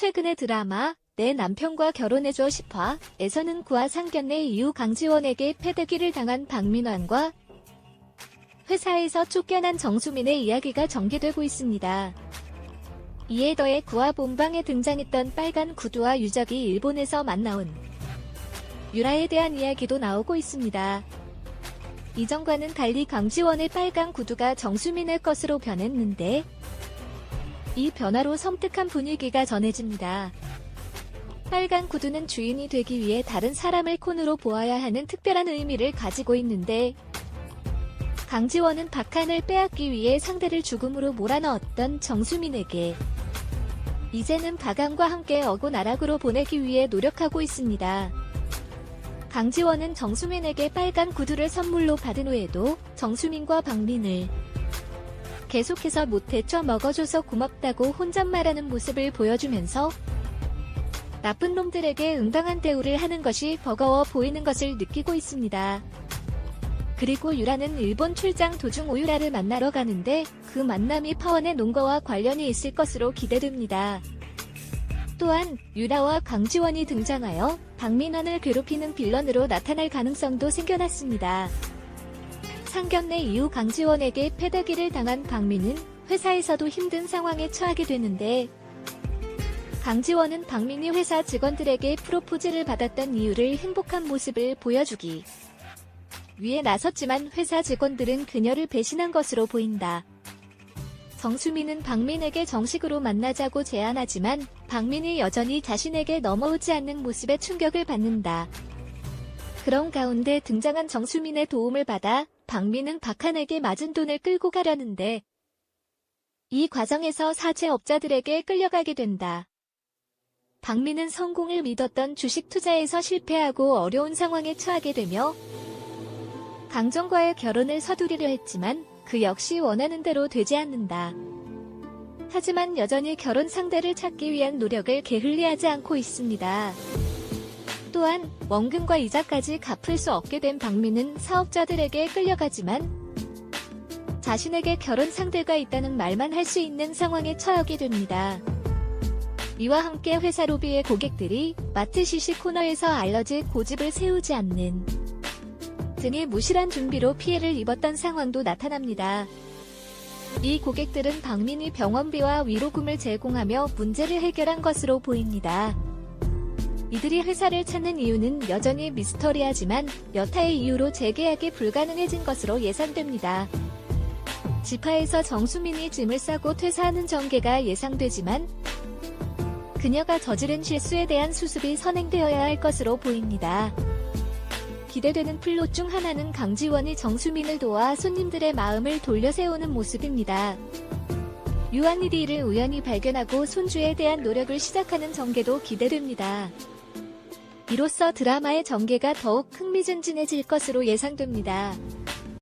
최근의 드라마 내 남편과 결혼해줘 10화에서는 구화 상견례 이후 강지원에게 패대기를 당한 박민환과 회사에서 쫓겨난 정수민의 이야기가 전개되고 있습니다. 이에 더해 구화 본방에 등장했던 빨간 구두와 유적이 일본에서 만나온 유라에 대한 이야기도 나오고 있습니다. 이전과는 달리 강지원의 빨간 구두가 정수민의 것으로 변했는데 이 변화로 섬뜩한 분위기가 전해집니다. 빨간 구두는 주인이 되기 위해 다른 사람을 콘으로 보아야 하는 특별한 의미를 가지고 있는데 강지원은 박한을 빼앗기 위해 상대를 죽음으로 몰아넣었던 정수민에게 이제는 박한과 함께 어고 나락으로 보내기 위해 노력하고 있습니다. 강지원은 정수민에게 빨간 구두를 선물로 받은 후에도 정수민과 박민을 계속해서 못해 쳐 먹어줘서 고맙다고 혼잣말하는 모습을 보여주면서 나쁜 놈들에게 응당한 대우를 하는 것이 버거워 보이는 것을 느끼고 있습니다. 그리고 유라는 일본 출장 도중 오유라를 만나러 가는데 그 만남이 파원의 농가와 관련이 있을 것으로 기대됩니다. 또한 유라와 강지원이 등장하여 박민환을 괴롭히는 빌런으로 나타날 가능성도 생겨났습니다. 상견례 이후 강지원에게 패대기를 당한 박민은 회사에서도 힘든 상황에 처하게 되는데 강지원은 박민이 회사 직원들에게 프로포즈를 받았던 이유를 행복한 모습을 보여주기 위해 나섰지만 회사 직원들은 그녀를 배신한 것으로 보인다. 정수민은 박민에게 정식으로 만나자고 제안하지만 박민이 여전히 자신에게 넘어오지 않는 모습에 충격을 받는다. 그런 가운데 등장한 정수민의 도움을 받아 박민은 박한에게 맞은 돈을 끌고 가려는데 이 과정에서 사채업자들에게 끌려가게 된다. 박민은 성공을 믿었던 주식 투자에서 실패하고 어려운 상황에 처하게 되며 강정과의 결혼을 서두르려 했지만 그 역시 원하는 대로 되지 않는다. 하지만 여전히 결혼 상대를 찾기 위한 노력을 게을리하지 않고 있습니다. 또한 원금과 이자까지 갚을 수 없게 된 박민은 사업자들에게 끌려가지만 자신에게 결혼 상대가 있다는 말만 할 수 있는 상황에 처하게 됩니다. 이와 함께 회사 로비의 고객들이 마트 시시 코너에서 알러지 고집을 세우지 않는 등의 무실한 준비로 피해를 입었던 상황도 나타납니다. 이 고객들은 박민이 병원비와 위로금을 제공하며 문제를 해결한 것으로 보입니다. 이들이 회사를 찾는 이유는 여전히 미스터리하지만 여타의 이유로 재계약이 불가능해진 것으로 예상됩니다. 지파에서 정수민이 짐을 싸고 퇴사하는 전개가 예상되지만 그녀가 저지른 실수에 대한 수습이 선행되어야 할 것으로 보입니다. 기대되는 플롯 중 하나는 강지원이 정수민을 도와 손님들의 마음을 돌려세우는 모습입니다. 유한이디를 우연히 발견하고 손주에 대한 노력을 시작하는 전개도 기대됩니다. 이로써 드라마의 전개가 더욱 흥미진진해질 것으로 예상됩니다.